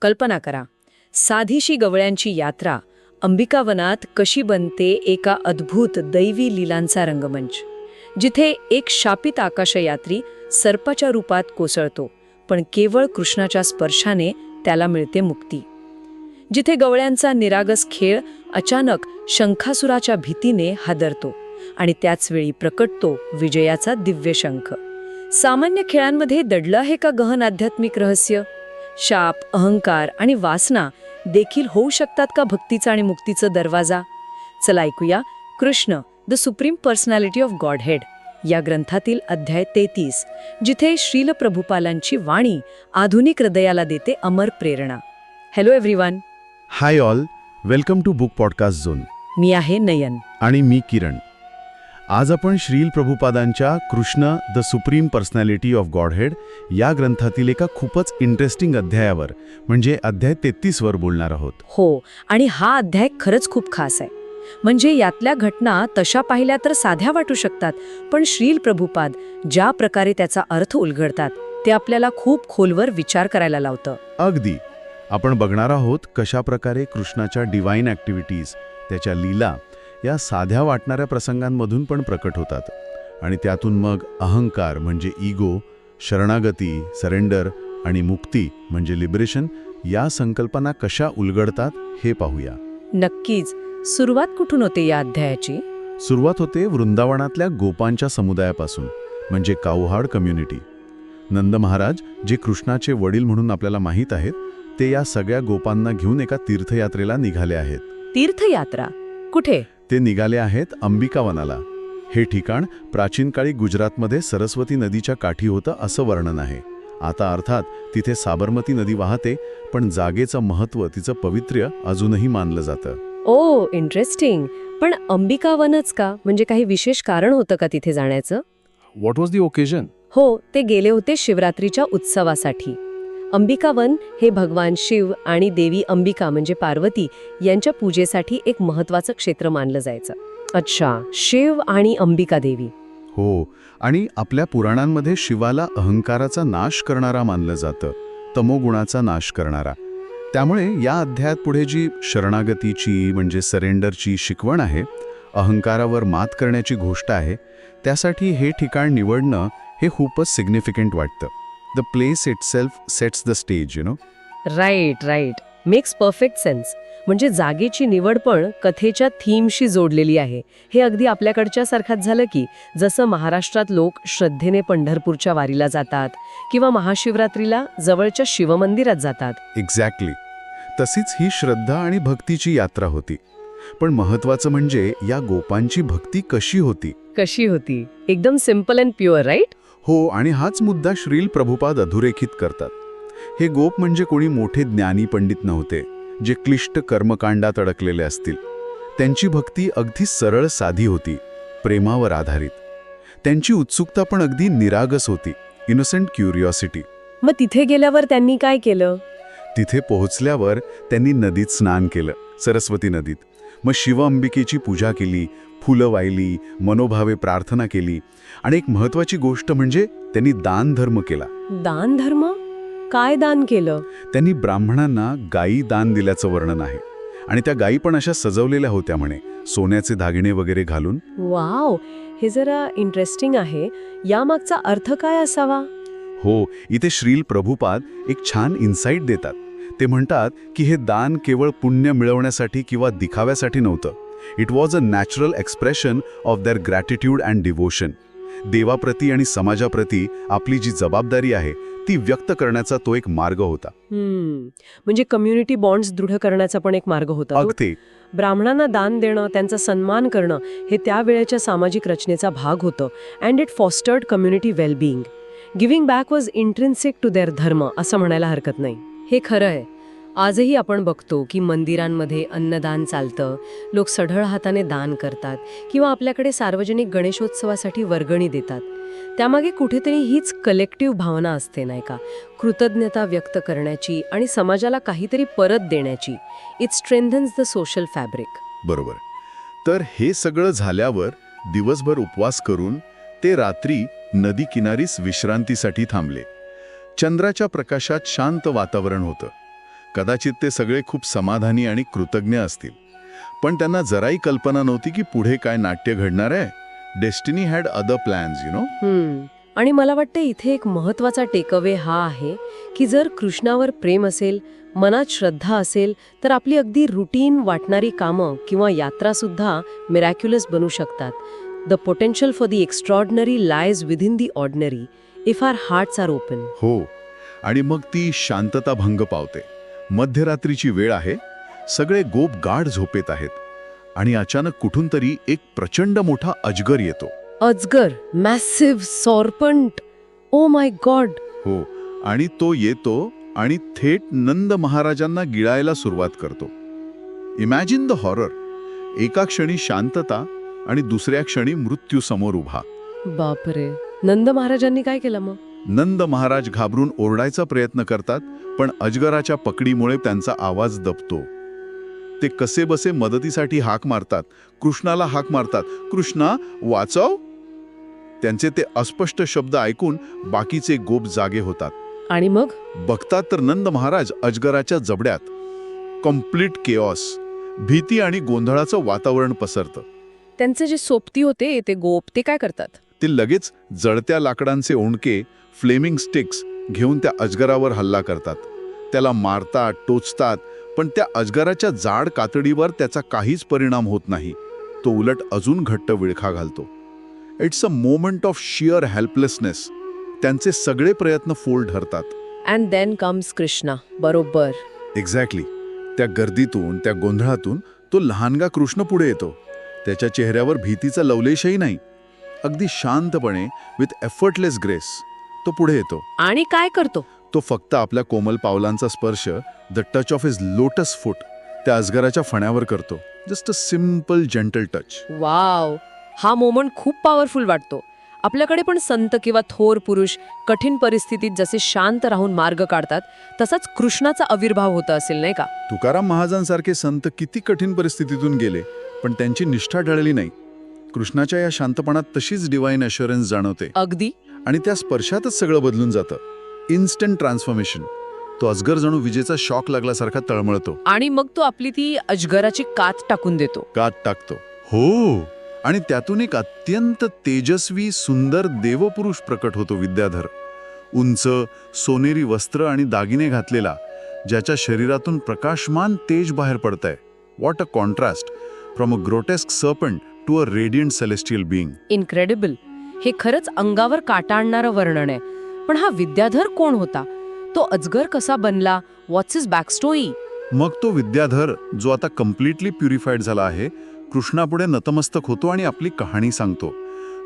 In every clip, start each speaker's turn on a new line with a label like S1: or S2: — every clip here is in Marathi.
S1: कल्पना करा. साधीशी गवळ्यांची यात्रा अंबिकावनात कशी बनते एका अद्भुत दैवी लीलांचा रंगमंच. जिथे एक शापित आकाशयात्री सर्पाच्या रूपात कोसळतो पण केवळ कृष्णाच्या स्पर्शाने त्याला मिळते मुक्ती. जिथे गवळ्यांचा निरागस खेळ अचानक शंखासुराच्या भीतीने हादरतो आणि त्याचवेळी प्रकटतो विजयाचा दिव्य शंख. सामान्य खेळांमध्ये दडलं आहे का गहन आध्यात्मिक रहस्य? शाप अहंकार आणि वासना देखील होऊ शकतात का भक्तीचा आणि मुक्तीचा दरवाजा? चला ऐकूया Krishna the supreme personality of godhead या ग्रंथातील अध्याय तेहतीस जिथे श्रील प्रभुपालांची वाणी आधुनिक हृदयाला देते अमर प्रेरणा. Hello everyone
S2: hi all welcome to book podcast zone
S1: मी आहे नयन.
S2: आणि मी किरण. आज आपण Srila प्रभुपादांच्या Krishna the supreme personality of godhead या ग्रंथातील एका खूपच इंटरेस्टिंग अध्यायावर म्हणजे अध्याय तेहतीसवर बोलणार आहोत.
S1: हो आणि हा अध्याय खरंच खूप खास आहे. म्हणजे यातल्या घटना तशा पाहिल्या तर साध्या वाटू शकतात पण श्रील प्रभुपाद ज्या प्रकारे त्याचा अर्थ उलगडतात ते आपल्याला खूप खोलवर विचार करायला लावतं.
S2: अगदी. आपण बघणार आहोत कशा प्रकारे कृष्णाच्या डिवाईन ॲक्टिव्हिटीज त्याच्या लीला या साध्या वाटणाऱ्या प्रसंगांमधून पण प्रकट होतात. आणि त्यातून मग अहंकार म्हणजे इगो शरणागती सरेंडर आणि मुक्ती म्हणजे लिबरेशन या संकल्पना कशा उलगडतात हे पाहूया.
S1: नक्कीच. सुरुवात कुठून होते या अध्यायाची?
S2: सुरुवात होते वृंदावनातल्या गोपांच्या समुदायापासून म्हणजे काऊहाड कम्युनिटी. नंद महाराज जे कृष्णाचे वडील म्हणून आपल्याला माहीत आहेत ते या सगळ्या गोपांना घेऊन एका तीर्थयात्रेला निघाले आहेत.
S1: तीर्थयात्रा? कुठे?
S2: ते निघाले आहेत अंबिकावनाला. हे ठिकाण प्राचीन काळी गुजरातमध्ये सरस्वती नदीच्या काठी होतं असं वर्णन आहे. आता अर्थात तिथे साबरमती नदी वाहते पण जागेचं महत्त्व तिचं पवित्र्य अजूनही मानलं जातं.
S1: ओ इंटरेस्टिंग पण अंबिकावनच का? म्हणजे काही विशेष कारण होतं का तिथे जाण्याचं?
S3: What was the occasion?
S1: हो ते गेले होते शिवरात्रीच्या उत्सवासाठी. अंबिकावन हे भगवान शिव आणि देवी अंबिका म्हणजे पार्वती यांच्या पूजेसाठी एक महत्वाचं क्षेत्र मानलं जायचं. अच्छा शिव आणि अंबिका देवी.
S2: हो आणि आपल्या पुराणांमध्ये शिवाला अहंकाराचा नाश करणारा मानलं जातं तमोगुणाचा नाश करणारा. त्यामुळे या अध्यायात पुढे जी शरणागतीची म्हणजे सरेंडरची शिकवण आहे अहंकारावर मात करण्याची गोष्ट आहे त्यासाठी हे ठिकाण निवडणं हे खूपच सिग्निफिकंट वाटतं. The place itself sets the stage you know
S1: right right makes perfect sense म्हणजे जागेची निवड पण कथेच्या थीमशी जोडलेली आहे. हे अगदी आपल्याकडच्या सारखाच झालं की जसं महाराष्ट्रात लोक श्रद्धेने पंढरपूरच्या वारीला जातात किंवा महाशिवरात्रीला जवळच्या शिवमंदिरात जातात.
S2: एक्झॅक्टली तशीच ही श्रद्धा आणि भक्तीची यात्रा होती. पण महत्वाचं म्हणजे या गोपांची भक्ती कशी होती?
S1: कशी होती? एकदम सिंपल अँड प्युअर राईट
S2: हो आणि हाच मुद्दा श्रील प्रभुपाद अधोरेखित करतात. हे गोप म्हणजे कोणी मोठे ज्ञानी पंडित नव्हते जे क्लिष्ट कर्मकांडात अडकलेले असतील. त्यांची भक्ती अगदी सरळ साधी होती प्रेमावर आधारित. त्यांची उत्सुकता पण अगदी निरागस होती इनोसेंट क्युरिओसिटी
S1: मग तिथे गेल्यावर त्यांनी काय केलं?
S2: तिथे पोहोचल्यावर त्यांनी नदीत स्नान केलं सरस्वती नदीत. मग शिव अंबिकेची पूजा केली फुलं वाहिली मनोभावे प्रार्थना केली. आणि एक महत्वाची गोष्ट म्हणजे त्यांनी दान धर्म केला.
S1: दान धर्म काय दान केलं?
S2: त्यांनी ब्राह्मणांना गायी दान दिल्याचं वर्णन आहे. आणि त्या गायी पण अशा सजवलेल्या होत्या म्हणे सोन्याचे दागिने वगैरे घालून.
S1: वाव! हे जरा इंटरेस्टिंग आहे. यामागचा अर्थ काय असावा?
S2: हो इथे श्रील प्रभुपाद एक छान इन्साईट देतात. ते म्हणतात की हे दान केवळ पुण्य मिळवण्यासाठी किंवा दिखाव्यासाठी नव्हतं. It was a natural expression of their gratitude and devotion देवाप्रती आणि समाजाप्रती आपली जी जबाबदारी आहे ती व्यक्त करण्याचा तो एक मार्ग होता.
S1: म्हणजे कम्युनिटी बॉन्ड्स दृढ करण्याचा पण एक मार्ग होता.
S2: अगदी.
S1: ब्राह्मणांना दान देणं त्यांचा सन्मान करणं हे त्यावेळेच्या सामाजिक रचनेचा भाग होतं. And it fostered community wellbeing giving back was intrinsic to their dharma असं म्हणायला हरकत नाही. हे खरं आहे. आजही आपण बघतो की मंदिरांमध्ये अन्नदान चालतं. लोक सढळ हाताने दान करतात किंवा आपल्याकडे सार्वजनिक गणेशोत्सवासाठी वर्गणी देतात. त्यामागे कुठेतरी हीच कलेक्टिव्ह भावना असते नाही का? कृतज्ञता व्यक्त करण्याची आणि समाजाला काहीतरी परत देण्याची. It strengthens the social fabric
S2: बरोबर. तर हे सगळं झाल्यावर दिवसभर उपवास करून ते रात्री नदी किनारीस विश्रांतीसाठी थांबले. चंद्राच्या प्रकाशात शांत वातावरण होतं. कदाचित ते सगळे खूप समाधानी आणि कृतज्ञ असतील. पण त्यांना जराही कल्पना नव्हती की पुढे काय नाट्य घडणार आहे. Destiny had other plans you know.
S1: आणि मला वाटतं इथे एक महत्त्वाचा टेकअवे हा आहे की जर कृष्णावर प्रेम असेल मनात श्रद्धा असेल तर आपली अगदी रुटीन वाटणारी कामं किंवा यात्रासुद्धा मिरॅक्युलस बनू शकतात. The potential for the extraordinary lies within the ordinary if our hearts are open
S2: हो. आणि मग ती शांतता भंग पावते. मध्यरात्रीची वेळ आहे. सगळे गोप गाढ झोपेत आहेत. आणि अचानक कुठून तरी एक प्रचंड मोठा अजगर येतो.
S1: अजगर मॅसिव्ह सॉर्पंट ओ माय गॉड
S2: हो आणि तो येतो आणि थेट नंद महाराजांना गिळायला सुरुवात करतो. इमॅजिन द हॉरर एका क्षणी शांतता आणि दुसऱ्या क्षणी मृत्यू समोर उभा.
S1: बापरे. नंद महाराजांनी काय केलं मग?
S2: नंद महाराज घाबरून ओरडायचा प्रयत्न करतात पण अजगराच्या पकडीमुळे त्यांचा आवाज दबतो. ते कसे बसे मदतीसाठी हाक मारतात कृष्णाला हाक मारतात कृष्णा वाचव. त्यांचे ते अस्पष्ट शब्द ऐकून बाकीचे गोप जागे होतात.
S1: आणि मग?
S2: बघतात तर नंद महाराज अजगराच्या जबड्यात. कंप्लीट केऑस भीती आणि गोंधळाचं वातावरण पसरतं.
S1: त्यांचे जे सोबती होते ते गोप ते काय करतात?
S2: ते लगेच जळत्या लाकडांचे ओंडके फ्लेमिंग स्टिक्स घेऊन त्या अजगरावर हल्ला करतात. त्याला मारतात टोचतात पण त्या अजगराच्या जाड कातडीवर त्याचा काहीच परिणाम होत नाही. तो उलट अजून घट्ट विळखा घालतो. It's a moment of sheer helplessness त्यांचे सगळे प्रयत्न फोल ठरतात.
S1: अँड देन कम्स कृष्णा बरोबर.
S2: एक्झॅक्टली त्या गर्दीतून त्या गोंधळातून तो लहानगा कृष्ण पुढे येतो. त्याच्या चेहऱ्यावर भीतीचा लवलेशही नाही. अगदी शांतपणे विथ एफर्टलेस ग्रेस तो पुढे येतो.
S1: आणि काय करतो?
S2: तो फक्त आपल्या कोमल पावलांचा स्पर्श the touch of his lotus foot त्या अजगराच्या फण्यावर करतो. Just a simple gentle touch
S1: wow! हा मोमेंट खूप पॉवरफुल वाटतो. आपल्याकडे पण संत किंवा थोर पुरुष कठीण परिस्थितीत जसे शांत राहून मार्ग काढतात तसाच कृष्णाचा आविर्भाव होत असेल नाही का?
S2: तुकाराम महाजांसारखे संत किती कठीण परिस्थितीतून गेले पण त्यांची निष्ठा ढळली नाही. कृष्णाच्या या शांतपणात तशीच डिवाईन अश्युरन्स जाणवते.
S1: अगदी.
S2: आणि त्या स्पर्शातच सगळं बदलून जातं. इन्स्टंट ट्रान्सफॉर्मेशन तो अजगर जणू विजेचा शॉक लागल्यासारखा तळमळतो.
S1: आणि मग तो आपली ती अजगराची कात टाकून देतो.
S2: कात टाकतो. हो. आणि त्यातून एक अत्यंत तेजस्वी सुंदर देवपुरुष प्रकट होतो विद्याधर. उंच सोनेरी वस्त्र आणि दागिने घातलेला ज्याच्या शरीरातून प्रकाशमान तेज बाहेर पडतंय. What a contrast from a grotesque serpent to a radiant celestial being
S1: incredible हे खरंच अंगावर काटा आणणारं वर्णन आहे. पण हा विद्याधर कोण होता? तो अजगर कसा बनला? व्हॉट्स इज बॅकस्टोरी
S2: मग तो विद्याधर जो आता कम्प्लिटली प्युरिफाईड झाला आहे कृष्णापुढे नतमस्तक होतो आणि आपली कहाणी सांगतो.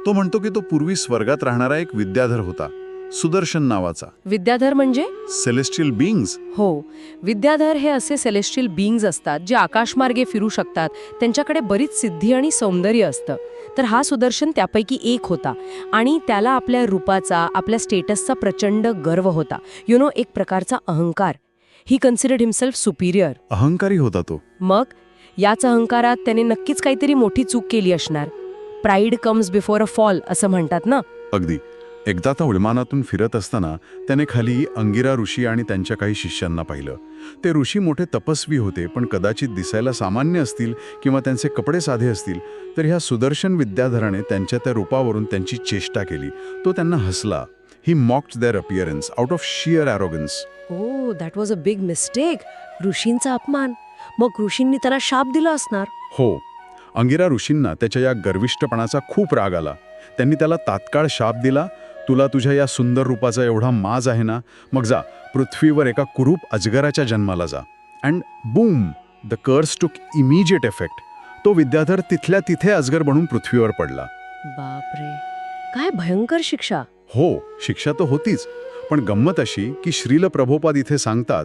S2: तो म्हणतो की तो पूर्वी स्वर्गात राहणारा एक विद्याधर होता. सुदर्शन नावाचा.
S1: विद्याधर म्हणजे?
S2: सेलेस्टियल बिंग्स
S1: हो. विद्याधर हे असे सेलेस्टियल बीइंग्ज असतात जे आकाशमार्गे फिरू शकतात. त्यांच्याकडे बरीच सिद्धी आणि सौंदर्य असतं. तर हा सुदर्शन त्यापैकी एक होता. आणि त्याला आपल्या रूपाचा आपल्या स्टेटसचा प्रचंड गर्व होता. यु नो एक प्रकारचा अहंकार. ही कन्सिडर्ड हिमसेल्फ सुपिरियर
S2: अहंकारी होता तो.
S1: मग? याच अहंकारात त्याने नक्कीच काहीतरी मोठी चूक केली असणार. Pride comes before a fall असं म्हणतात ना?
S2: अगदी. एकदा त्या विमानातून फिरत असताना त्याने खाली अंगिरा ऋषी आणि त्यांच्या काही शिष्यांना पाहिलं. ते ऋषी मोठे तपस्वी होते पण कदाचित दिसायला सामान्य असतील किंवा त्यांचे कपडे साधे असतील तर ह्या सुदर्शन विद्याधराने त्यांच्या त्या रूपावरून त्यांची चेष्टा केली. तो त्यांना हसला. He mocked their appearance out of sheer arrogance
S1: oh that was a big mistake ऋषींचा अपमान. मग ऋषींनी त्याला शाप दिला असणार?
S2: हो. अंगिरा ऋषींना त्याच्या या गर्विष्ठपणाचा खूप राग आला. त्यांनी त्याला तात्काळ शाप दिला तुला तुझ्या या सुंदर रूपाचा एवढा माज आहे ना? मग जा पृथ्वीवर एका कुरूप अजगराच्या जन्माला जा. And boom the curse took immediate effect तो विद्याधर तिथल्या तिथे अजगर बनून पृथ्वीवर पडला.
S1: बापरे. काय भयंकर शिक्षा.
S2: हो शिक्षा तर होतीच. पण गंमत अशी की श्रील प्रभोपाद इथे सांगतात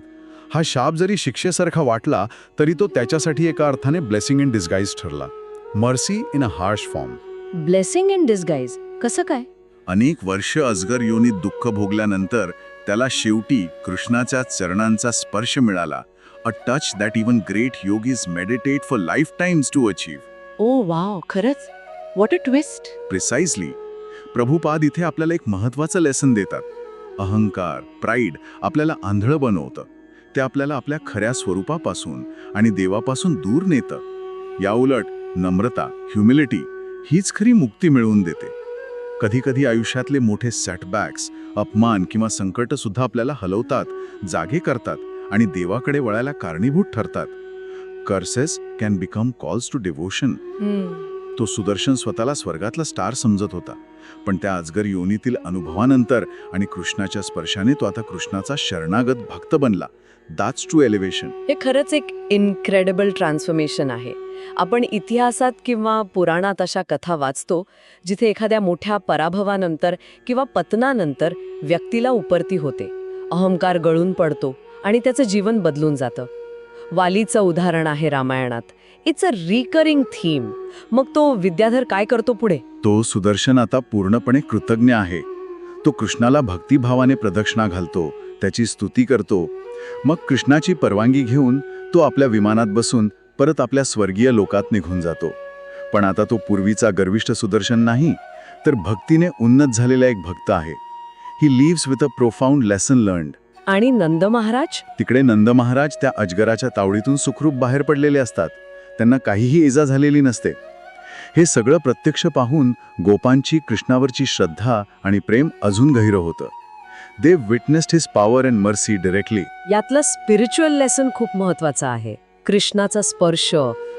S2: हा शाप जरी शिक्षेसारखा वाटला तरी तो त्याच्यासाठी एका अर्थाने ब्लेसिंग इन डिस्गाईज ठरला. Mercy in a harsh form
S1: blessing in disguise कसं काय?
S4: अनेक वर्ष अजगर योनीत दुःख भोगल्यानंतर त्याला शेवटी कृष्णाच्या चरणांचा स्पर्श मिळाला a touch that even great yogis meditate for lifetimes to achieve
S1: oh wow खरंच? What a twist
S4: precisely Prabhupada इथे आपल्याला एक महत्वाचं लेसन देतात. अहंकार प्राईड आपल्याला आंधळं बनवतं.
S2: ते आपल्याला आपल्या खऱ्या स्वरूपापासून आणि देवापासून दूर नेतं. याउलट नम्रता ह्युमिलिटी हीच खरी मुक्ती मिळवून देते. कधीकधी आयुष्यातले मोठे सेटबॅक्स अपमान किंवा संकट सुद्धा आपल्याला हलवतात जागे करतात आणि देवाकडे वळायला कारणीभूत ठरतात. Curses can become calls to devotion तो सुदर्शन स्वतःला स्वर्गातला स्टार समजत होता. पण त्या अजगर योनीतील अनुभवानंतर आणि कृष्णाच्या स्पर्शाने तो आता कृष्णाचा शरणागत भक्त बनला. दाट्स टू एलिव्हेशन
S1: हे खरंच एक इनक्रेडिबल ट्रान्सफॉर्मेशन आहे. आपण इतिहासात किंवा पुराणात अशा कथा वाचतो जिथे एखाद्या मोठ्या पराभवानंतर किंवा पतनानंतर व्यक्तीला उपरती होते. अहंकार गळून पडतो आणि त्याचं जीवन बदलून जातं. वालीचं उदाहरण आहे रामायणात. इट्स अ रिकरिंग थीम मग तो विद्याधर काय करतो पुढे?
S2: तो सुदर्शन आता पूर्णपणे कृतज्ञ आहे. तो कृष्णाला भक्तिभावाने प्रदक्षिणा घालतो त्याची स्तुती करतो. मग कृष्णाची परवानगी घेऊन तो आपल्या विमानात बसून परत आपल्या स्वर्गीय लोकात निघून जातो. पण आता तो पूर्वीचा गर्विष्ठ सुदर्शन नाही तर भक्तीने उन्नत झालेला एक भक्त आहे. He lives with a profound lesson learned
S1: आणि नंद महाराज?
S2: तिकडे नंद महाराज त्या अजगराच्या तावडीतून सुखरूप बाहेर पडलेले असतात. त्यांना काहीही इजा झालेली नसते. हे सगळं प्रत्यक्ष पाहून गोपांची कृष्णावरची श्रद्धा आणि प्रेम अजून गहिरं होतं. They witnessed his power and mercy directly
S1: यातलं स्पिरिच्युअल लेसन खूप महत्वाचं आहे. कृष्णाचा स्पर्श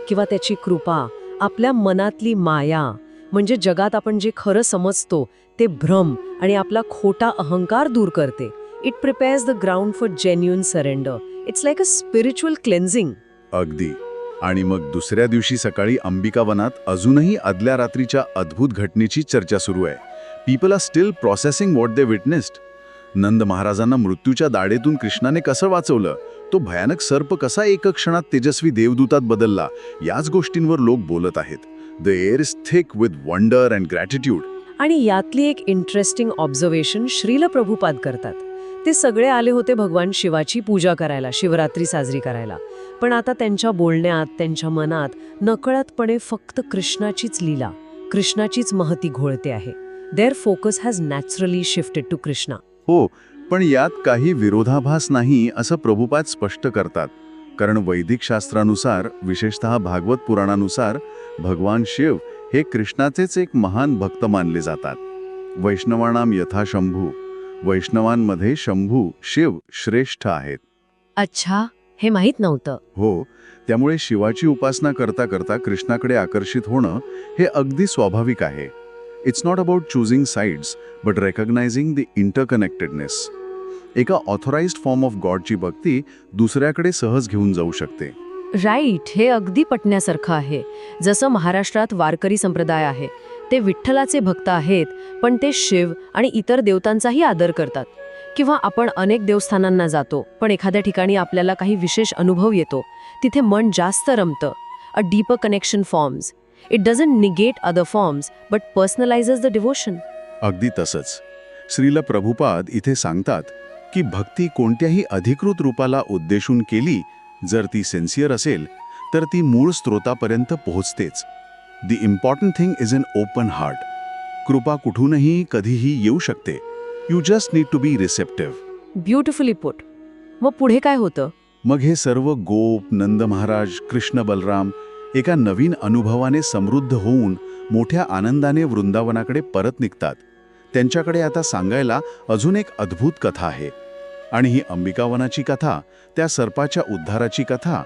S1: किंवा त्याची कृपा आपल्या मनातली माया म्हणजे जगात आपण जे खरं समजतो ते भ्रम आणि आपला खोटा अहंकार दूर करते. It prepares the ground for genuine surrender it's like a spiritual cleansing
S2: अगदी. आणि मग दुसऱ्या दिवशी सकाळी अंबिका वनात अजूनही आदल्या रात्रीच्या अद्भुत घटनेची चर्चा सुरू आहे. People are still processing what they witnessed Nand महाराजांना मृत्यूच्या दाढेतून कृष्णाने कसं वाचवलं? तो भयानक सर्प कसा एका क्षणात तेजस्वी देवदूतात बदलला याच गोष्टींवर लोक बोलत आहेत. The air is thick with wonder and gratitude
S1: आणि यातली एक इंटरेस्टिंग ऑब्झर्वेशन श्रील प्रभुपाद करतात. ते सगळे आले होते भगवान शिवाची पूजा करायला शिवरात्री साजरी करायला. पण आता त्यांच्या बोलण्यात त्यांच्या मनात नकळतपणे फक्त कृष्णाचीच लीला कृष्णाचीच महती घोळते आहे. Their focus has naturally shifted to Krishna
S2: हो पण यात काही विरोधाभास नाही असं प्रभुपाद स्पष्ट करतात. कारण वैदिक शास्त्रानुसार विशेषतः भागवत पुराणानुसार भगवान शिव हे कृष्णाचेच एक महान भक्त मानले जातात. वैष्णवानाम यथा शंभू वैष्णवांमध्ये शंभू शिव श्रेष्ठ आहेत.
S1: अच्छा हे माहीत नव्हतं.
S2: हो त्यामुळे शिवाची उपासना करता करता कृष्णाकडे आकर्षित होणं हे अगदी स्वाभाविक आहे. It's not about choosing sides but recognizing the interconnectedness एका ऑथोराइज्ड फॉर्म ऑफ गॉडची भक्ती दुसऱ्याकडे सहज घेऊन जाऊ शकते.
S1: राईट हे अगदी पटण्यासारखं आहे. जसं महाराष्ट्रात वारकरी संप्रदाय आहे ते विठ्ठलाचे भक्त आहेत पण ते शिव आणि इतर देवतांचाही आदर करतात. किंवा आपण अनेक देवस्थानांना जातो पण एखाद्या ठिकाणी आपल्याला काही विशेष अनुभव येतो तिथे मन जास्त रमतं. A deep connection forms it doesn't negate other forms but personalizes the devotion
S2: अगदी तसंच. श्रील प्रभुपाद इथे सांगतात की भक्ती कोणत्याही अधिकृत रूपाला उद्देशून केली जर ती सेन्सिअर असेल तर ती मूळ स्रोतापर्यंत पोहोचतेच. The important thing is an open heart कृपा कुठूनही कधीही येऊ शकते. You just need to be receptive
S1: beautifully put मग पुढे काय होतं?
S2: मग हे सर्व गोप नंद महाराज कृष्ण बलराम एका नवीन अनुभवाने समृद्ध होऊन मोठ्या आनंदाने वृंदावनाकडे परत निघतात. त्यांच्याकडे आता सांगायला अजून एक अद्भुत कथा आहे. आणि ही अंबिकावनाची कथा त्या सर्पाच्या उद्धाराची कथा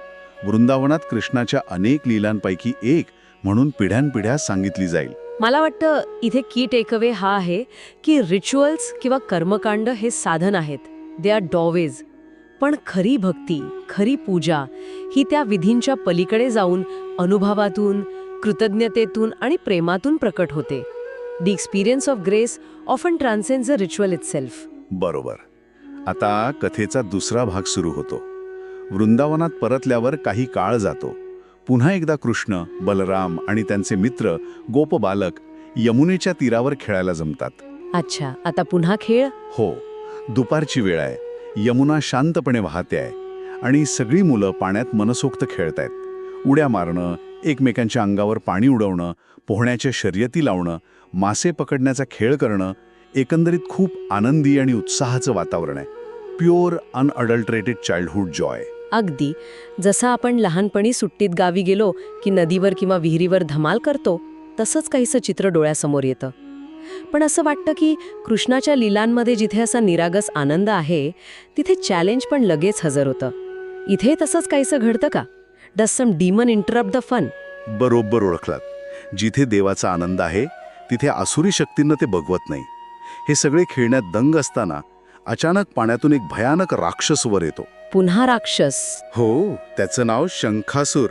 S2: वृंदावनात कृष्णाच्या अनेक लीलांपैकी एक म्हणून पिढ्यानपिढ्या सांगितली जाईल.
S1: मला वाटतं इथे की टेकअवे हा आहे की रिच्युअल्स किंवा कर्मकांड हे साधन आहेत. दे आर डॉवेज पण खरी भक्ती खरी पूजा ही त्या विधींच्या पलीकडे जाऊन अनुभवातून कृतज्ञतेतून आणि प्रेमातून प्रकट होते. The experience of grace often transcends a ritual itself
S2: बरोबर. आता कथेचा दुसरा भाग सुरू होतो. वृंदावनात परतल्यावर काही काळ जातो. पुन्हा एकदा कृष्ण बलराम आणि त्यांचे मित्र गोप बालक यमुनेच्या तीरावर खेळायला जमतात.
S1: अच्छा आता पुन्हा खेळ?
S2: हो. दुपारची वेळ आहे. यमुना शांतपणे वाहते आहे आणि सगळी मुलं पाण्यात मनसोक्त खेळतायत. उड्या मारणं एकमेकांच्या अंगावर पाणी उडवणं पोहण्याच्या शर्यती लावणं मासे पकडण्याचा खेळ करणं एकंदरीत खूप आनंदी आणि उत्साहाचं वातावरण आहे. Pure unadulterated childhood joy.
S1: अगदी. जसं आपण लहानपणी सुट्टीत गावी गेलो की नदीवर किंवा विहिरीवर धमाल करतो तसंच काहीसं चित्र डोळ्यासमोर येतं. पण असं वाटतं की कृष्णाच्या लीलांमध्ये जिथे असा निरागस आनंद आहे तिथे चॅलेंज पण लगेच हजर होतं. इथे तसंच काहीसं घडतं का? Does some demon interrupt the fun
S2: बरोबर ओळखलात. जिथे देवाचा आनंद आहे तिथे आसुरी शक्तींना ते बघवत नाही. हे सगळे खेळण्यात दंग असताना अचानक पाण्यातून एक भयानक राक्षस वर येतो.
S1: पुन्हा राक्षस.
S2: हो त्याचं नाव शंखासूर.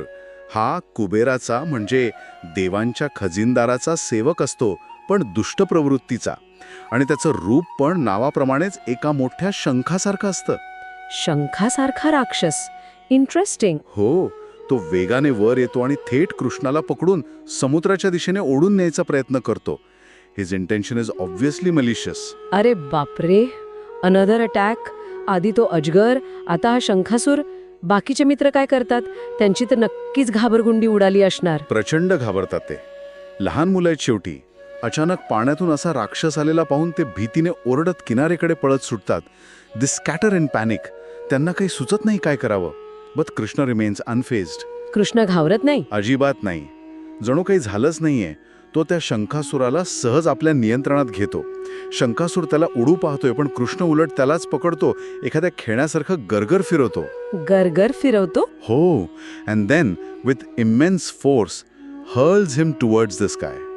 S2: हा कुबेराचा म्हणजे देवांच्या खजिनदाराचा सेवक असतो पण दुष्ट प्रवृत्तीचा. आणि त्याचं रूप पण नावाप्रमाणेच एका मोठ्या शंखासारखं असतं.
S1: शंखासारखा राक्षस. इंटरेस्टिंग
S2: हो तो वेगाने वर येतो आणि थेट कृष्णाला पकडून समुद्राच्या दिशेने ओढून न्यायचा प्रयत्न करतो. His intention is obviously malicious
S1: अरे बापरे! अनदर अटॅक आधी तो अजगर आता हा शंखासूर. बाकीचे मित्र काय करतात? त्यांची तर नक्कीच घाबरगुंडी उडाली असणार.
S2: प्रचंड घाबरतात ते. लहान मुलं आहेत शेवटी. अचानक पाण्यातून असा राक्षस आलेला पाहून ते भीतीने ओरडत किनारेकडे पळत सुटतात. दिस स्कॅटर इन पॅनिक त्यांना काही सुचत नाही काय करावं. But Krishna remains unfazed
S1: Krishna घाबरत नाही?
S2: अजिबात नाही. जणू काही झालंच नाहीये. तो त्या शंखासुराला सहज आपल्या नियंत्रणात घेतो. शंखासूर त्याला उडू पाहतोय पण कृष्ण उलट त्यालाच पकडतो. एखाद्या खेळण्यासारखं गरगर फिरवतो.
S1: गरगर फिरवतो?
S2: हो. And then with immense force hurls him towards the sky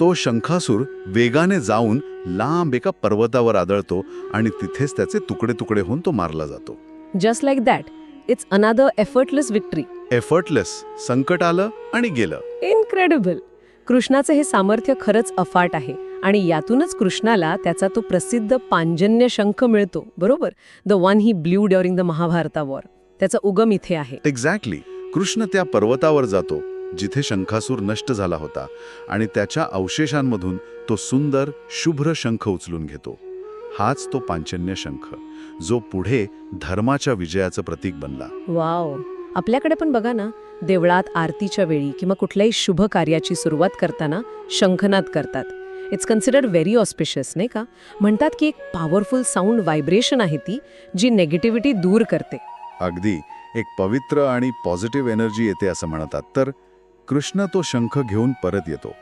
S2: तो शंखासूर वेगाने जाऊन लांब एका पर्वतावर आदळतो आणि तिथेच त्याचे तुकडे तुकडे होऊन तो मारला जातो.
S1: Just like that it's another effortless victory
S2: effortless संकट आलं आणि गेलं.
S1: इनक्रेडिबल कृष्णाचं हे सामर्थ्य खरंच अफाट आहे आणि यातूनच कृष्णाला त्याचा तो प्रसिद्ध पांजन्य शंख मिळतो बरोबर? The one he blew during the Mahabharata war त्याचा उगम इथे आहे.
S2: एक्झॅक्टली कृष्ण त्या पर्वतावर जातो. जिथे शंखासूर नष्ट झाला होता आणि त्याच्या अवशेषांमधून तो सुंदर शुभ्र शंख उचलून घेतो. हाच तो पांचन्य शंख जो पुढे धर्माच्या विजयाचं प्रतीक बनला.
S1: वाव! आपल्याकडे पण बघा ना देवळात आरतीच्या वेळी किंवा कुठल्याही शुभ कार्याची सुरुवात करताना शंखनाद करतात. इट्स कन्सिडर्ड व्हेरी ऑस्पिशियस नाही का? म्हणतात की एक पॉवरफुल साऊंड व्हायब्रेशन आहे ती जी नेगेटिव्हिटी दूर करते.
S2: अगदी एक पवित्र आणि पॉझिटिव्ह एनर्जी येते असं म्हणतात. तर कृष्ण तो शंख घेऊन परत येतो.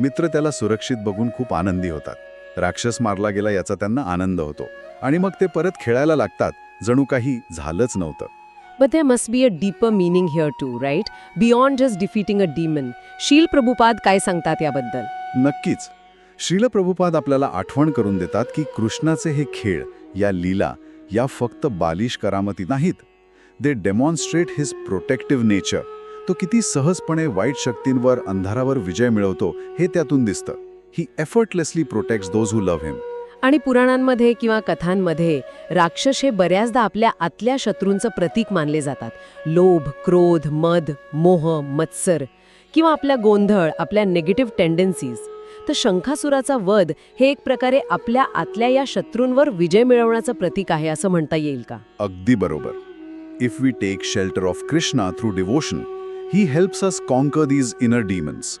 S2: मित्र त्याला सुरक्षित बघून खूप आनंदी होतात. राक्षस मारला गेला याचा त्यांना आनंद होतो. आणि मग ते परत खेळायला लागतात जणू काही झालंच नव्हतं.
S1: But there must be a deeper meaning here too, right? Beyond just defeating a demon. शील प्रभुपाद काय सांगतात याबद्दल
S2: नक्कीच. श्रील प्रभुपाद आपल्याला आठवण करून देतात की कृष्णाचे हे खेळ या लीला या फक्त बालिश करामती नाहीत. They demonstrate his protective nature तो किती सहजपणे वाईट शक्तींवर अंधारावर विजय मिळवतो हे त्यातून दिसतं. He effortlessly protects those who love him
S1: आणि पुराणांमध्ये किंवा कथांमध्ये राक्षस हे बऱ्याचदा आपल्या आतल्या शत्रूंचं प्रतीक मानले जातात. लोभ क्रोध मद मोह मत्सर किंवा आपल्या गोंधळ आपल्या निगेटिव्ह टेंडन्सीज तर शंखासुराचा वध हे एक प्रकारे आपल्या आतल्या या शत्रूंवर विजय मिळवण्याचं प्रतीक आहे असं म्हणता येईल का?
S2: अगदी बरोबर. If we take shelter of Krishna through devotion he helps us conquer these inner demons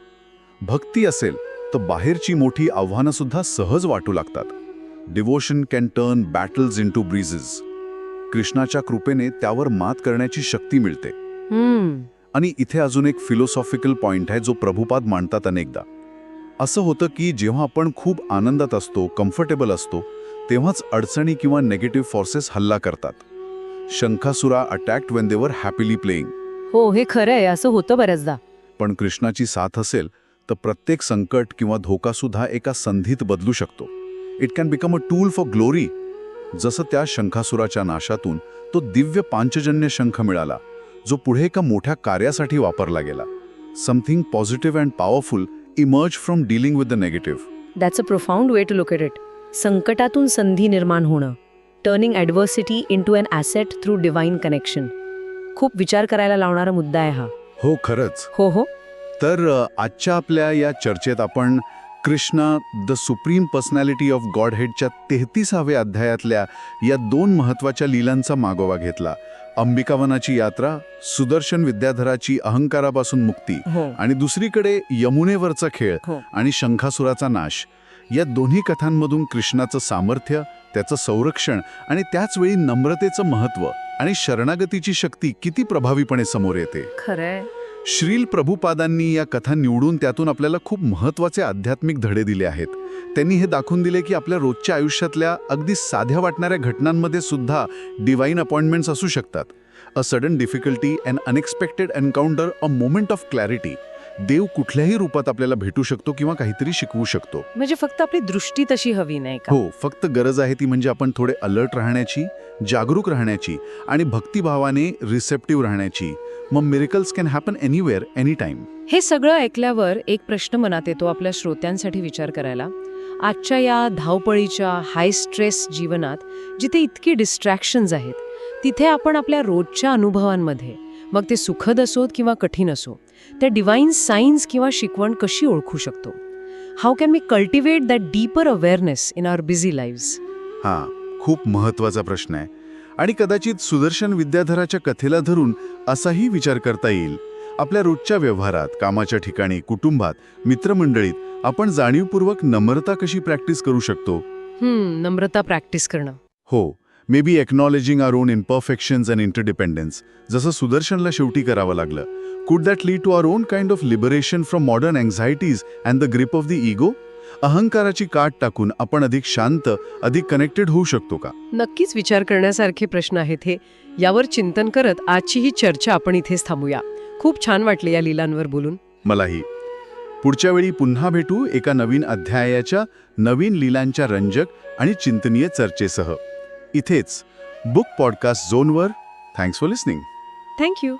S2: भक्ती असेल तर बाहेरची मोठी आव्हानं सुद्धा सहज वाटू लागतात. Devotion can turn battles into bridges कृष्णाच्या कृपेने त्यावर मात करण्याची शक्ती मिळते. आणि इथे अजून एक फिलॉसॉफिकल पॉइंट आहे जो प्रभुपाद मांडतात अनेकदा. असं होतं की जेव्हा आपण खूप आनंदात असतो कम्फर्टेबल असतो तेव्हाच अडचणी किंवा नेगेटिव्ह फॉर्सेस हल्ला करतात. Shankhasura attacked when they were happily playing
S1: हो हे खरं आहे असं होतं बऱ्याचदा.
S2: पण कृष्णाची साथ असेल तर प्रत्येक संकट किंवा धोका सुद्धा एका संधीत बदलू शकतो. It can become a tool for glory जसं त्या शंखासुराच्या नाशातून तो दिव्य पांचजन्य शंख मिळाला जो पुढे एका मोठ्या कार्यासाठी वापरला गेला. Something positive and powerful emerge from dealing with the negative
S1: that's a profound way to look at it संकटातून संधी निर्माण होणं. Turning adversity into an asset through divine connection खूप विचार करायला लावणारा मुद्दा आहे हा.
S2: हो खरंच.
S1: हो हो.
S2: तर आजच्या आपल्या या चर्चेत आपण Krishna the supreme personality of god हेडच्या तेहतीसाव्या अध्यायातल्या या दोन महत्त्वाच्या लीलांचा मागोवा घेतला. अंबिकावनाची यात्रा सुदर्शन विद्याधराची अहंकारापासून मुक्ती
S1: हो.
S2: आणि दुसरीकडे यमुनेवरचा खेळ
S1: हो.
S2: आणि शंखासुराचा नाश. या दोन्ही कथांमधून कृष्णाचं सामर्थ्य त्याचं संरक्षण आणि त्याचवेळी नम्रतेचं महत्त्व आणि शरणागतीची शक्ती किती प्रभावीपणे समोर येते.
S1: खरंय.
S2: श्रील प्रभुपादांनी या कथा निवडून त्यातून आपल्याला खूप महत्त्वाचे आध्यात्मिक धडे दिले आहेत. त्यांनी हे दाखवून दिले की आपल्या रोजच्या आयुष्यातल्या अगदी साध्या वाटणाऱ्या घटनांमध्ये सुद्धा डिवाईन अपॉइंटमेंट्स असू शकतात. A sudden difficulty and unexpected encounter a moment of clarity देव कुठल्याही रूपात आपल्याला भेटू शकतो किंवा काहीतरी शिकवू शकतो.
S1: म्हणजे फक्त आपली दृष्टी तशी हवी नाही का?
S2: हो फक्त गरज आहे ती म्हणजे आपण थोडे अलर्ट राहण्याची जागरूक राहण्याची आणि भक्तिभावाने रिसेप्टिव्ह राहण्याची. मग miracles can happen anywhere any time
S1: हे सगळं ऐकल्यावर एक प्रश्न मनात येतो आपल्या श्रोत्यांसाठी विचार करायला. आजच्या या धावपळीच्या हाय स्ट्रेस जीवनात जिथे इतकी डिस्ट्रॅक्शन्स आहेत तिथे आपण आपल्या रोजच्या अनुभवांमध्ये मग ते सुखद असोत किंवा कठीण असो त्या डिवाईन सायन्स किंवा शिकवण कशी ओळखू शकतो? How can me cultivate that deeper awareness in our busy lives
S2: हा खूप महत्त्वाचा प्रश्न आहे. आणि कदाचित सुदर्शन विद्याधराच्या कथेला धरून असाही विचार करता येईल. आपल्या रोजच्या व्यवहारात कामाच्या ठिकाणी कुटुंबात मित्रमंडळीत आपण जाणीवपूर्वक नम्रता कशी प्रॅक्टिस करू शकतो?
S1: नम्रता प्रॅक्टिस करणं.
S2: हो maybe acknowledging our own imperfections and interdependence जसं सुदर्शनला शेवटी करावं लागलं. Could that lead to our own kind of liberation from modern anxieties and the grip of the ego अहंकाराची काट टाकून आपण अधिक शांत अधिक कनेक्टेड होऊ शकतो का?
S1: नक्कीच विचार करण्यासारखे प्रश्न आहेत हे. यावर चिंतन करत आजची ही चर्चा आपण इथेच थांबूया. खूप छान वाटले या लिलांवर बोलून.
S2: मलाही. पुढच्या वेळी पुन्हा भेटू एका नवीन अध्यायाच्या नवीन लीलांच्या रंजक आणि चिंतनीय चर्चेसह. इथेच book podcast झोनवर. Thanks for listening
S1: thank you